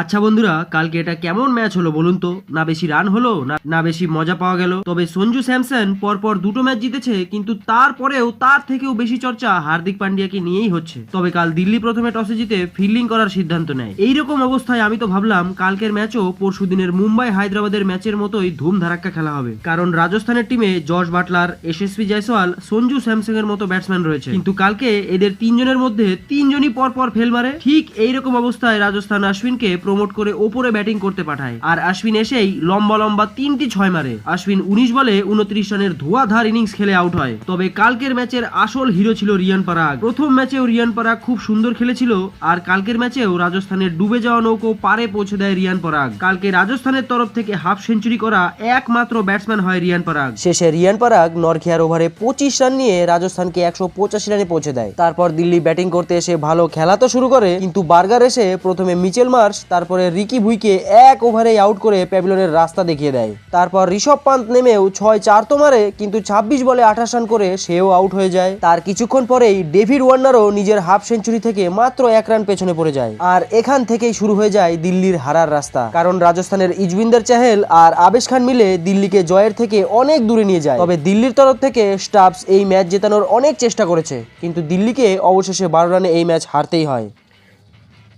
আচ্ছা বন্ধুরা, কালকে এটা কেমন ম্যাচ হলো বলুন তো? না বেশি রান হলো, না বেশি মজা পাওয়া গেল। তবে সঞ্জু স্যামসন পরপর দুটো ম্যাচ জিতেছে, কিন্তু তারপরেও তার থেকেও বেশি চর্চা হার্দিক পান্ডিয়াকে নিয়েই হচ্ছে। তবে কাল দিল্লি প্রথমে টসে জিতে ফিল্ডিং করার সিদ্ধান্ত নেয়। এইরকম অবস্থায় আমি তো ভাবলাম, কালকের ম্যাচও পরশু দিনের মুম্বাই হায়দ্রাবাদের ম্যাচের মতোই ধুম ধারাক্কা খেলা হবে। কারণ রাজস্থানের টিমে জর্জ বাটলার এসএসপি জয়সওয়াল, সঞ্জু স্যামসং এর মতো ব্যাটসম্যান রয়েছে। কিন্তু কালকে এদের তিনজনের মধ্যে তিনজনই পর পর ফেল মারে। ঠিক এইরকম অবস্থায় রাজস্থান অশ্বিনকে প্রমোট করে ওপরে ব্যাটিং করতে পাঠায়। আর অশ্বিন এসেই লম্বা লম্বা তিনটি ছয় মারে। অশ্বিন উনিশ বলে উনত্রিশ রানের ধোয়াধার ইনিংস খেলে আউট হয়। তবে কালকের ম্যাচের আসল হিরো ছিল রিয়ান পারাগ। প্রথম ম্যাচেও রিয়ান পারাগ খুব সুন্দর খেলেছিল, আর কালকের ম্যাচেও রাজস্থানের ডুবে যাওয়া নৌকো পারে পৌঁছে দেয় রিয়ান পরাগ। কালকে রাজস্থানের তরফ থেকে হাফ সেঞ্চুরি করা একমাত্র ব্যাটসম্যান হয় রিয়ান পরাগ। শেষে রিয়ান পারাগ নরখিয়ার ওভারে পঁচিশ রান নিয়ে রাজস্থানকে একশো পঁচাশি রানে পৌঁছে দেয়। তারপর দিল্লি ব্যাটিং করতে এসে ভালো খেলা তো শুরু করে, কিন্তু বার্গার এসে প্রথমে মিচেল মার্শ তারপরে রিকি ভুইকে এক ওভারে আউট করে প্যাভিলনের রাস্তা দেখিয়ে দেয়। তারপর ঋষভ পান্ত নেমেও ছয় চার তো মারে, কিন্তু ছাব্বিশ বলে আঠাশ রান করে সেও আউট হয়ে যায়। তার কিছুক্ষণ পরেই ডেভিড ওয়ার্নারও নিজের হাফ সেঞ্চুরি থেকে মাত্র এক রান পেছনে পড়ে যায়। আর এখান থেকেই শুরু হয়ে যায় দিল্লির হারার রাস্তা। কারণ রাজস্থানের ইজবিন্দার চাহেল আর আবেশ খান মিলে দিল্লিকে জয়ের থেকে অনেক দূরে নিয়ে যায়। তবে দিল্লির তরফ থেকে স্টাফস এই ম্যাচ জেতানোর অনেক চেষ্টা করেছে, কিন্তু দিল্লিকে অবশেষে বারো রানে এই ম্যাচ হারতেই হয়।